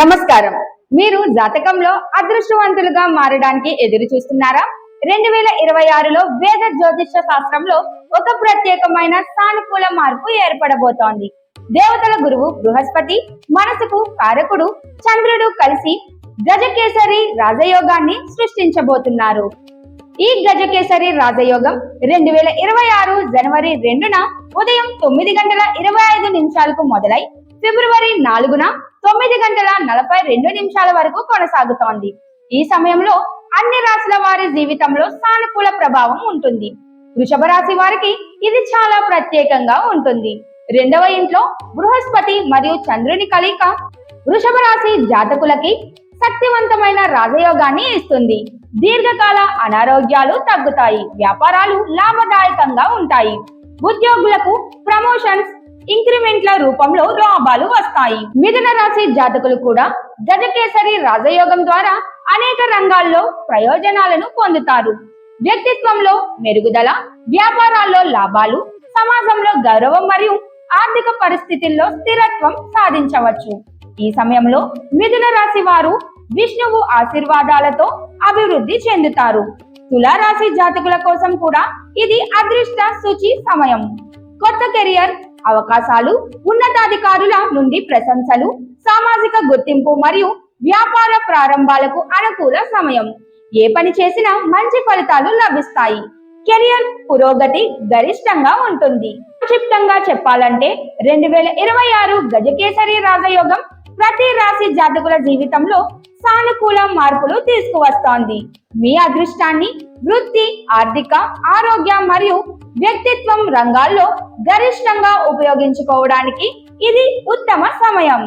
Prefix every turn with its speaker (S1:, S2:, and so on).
S1: నమస్కారం. మీరు జాతకంలో అదృష్టవంతులుగా మారడానికి ఎదురు చూస్తున్నారా? రెండు వేల ఇరవై ఆరులో వేద జ్యోతిష శాస్త్రంలో ఒక ప్రత్యేకమైన సానుకూల మార్పు ఏర్పడబోతోంది. దేవతల గురువు బృహస్పతి మనసుకు కారకుడు చంద్రుడు కలిసి గజకేసరి రాజయోగాన్ని సృష్టించబోతున్నారు. ఈ గజకేసరి రాజయోగం రెండు వేల ఇరవై ఆరు జనవరి రెండున ఉదయం తొమ్మిది గంటల ఇరవై ఐదు నిమిషాలకు మొదలై ఫిబ్రవరి నాలుగున తొమ్మిది గంటల నలభై రెండు నిమిషాల వరకు కొనసాగుతోంది. ఈ సమయంలో అన్ని రాశుల వారి జీవితంలో సానుకూల ప్రభావం ఉంటుంది. వృషభ రాశి వారికి ఇది చాలా ప్రత్యేకంగా ఉంటుంది. రెండవ ఇంట్లో బృహస్పతి మరియు చంద్రుని కలయిక వృషభ రాశి జాతకులకి శక్తివంతమైన రాజయోగాన్ని ఇస్తుంది. దీర్ఘకాల అనారోగ్యాలు తగ్గుతాయి. వ్యాపారాలు లాభదాయకంగా ఉంటాయి. ఉద్యోగులకు ప్రమోషన్స్ ఇంక్రిమెంట్ల రూపంలో లాభాలు వస్తాయి. మిథున రాశి జాతకులు కూడా గజకేసరి రాజయోగం ద్వారా అనేక రంగాల్లో ప్రయోజనాలను పొందుతారు. వ్యక్తిత్వంలో మెరుగుదల వ్యాపారాల్లో లాభాలు సమాజంలో గౌరవం మరియు ఆర్థిక పరిస్థితుల్లో స్థిరత్వం సాధించవచ్చు. ఈ సమయంలో మిథున రాశి వారు విష్ణువు ఆశీర్వాదాలతో అభివృద్ధి చెందుతారు. తులారాశి జాతకుల కోసం కూడా ఇది అదృష్ట సూచి సమయం. కొత్త కెరియర్ అవకాశాలు ఉన్నతాధికారుల నుండి ప్రశంసలు సామాజిక గుర్తింపు మరియు వ్యాపార ప్రారంభాలకు అనుకూల సమయం. ఏ పని చేసినా మంచి ఫలితాలు లభిస్తాయి. కెరియర్ పురోగతి గరిష్టంగా ఉంటుంది. సంక్షిప్తంగా చెప్పాలంటే రెండు వేల ఇరవై ఆరు గజకేసరి రాజయోగం ప్రతి రాశి జాతకుల జీవితంలో సానుకూల మార్పులు తీసుకువస్తోంది. మీ అదృష్టాన్ని వృత్తి ఆర్థిక ఆరోగ్య మరియు వ్యక్తిత్వం రంగాల్లో గరిష్టంగా ఉపయోగించుకోవడానికి ఇది ఉత్తమ సమయం.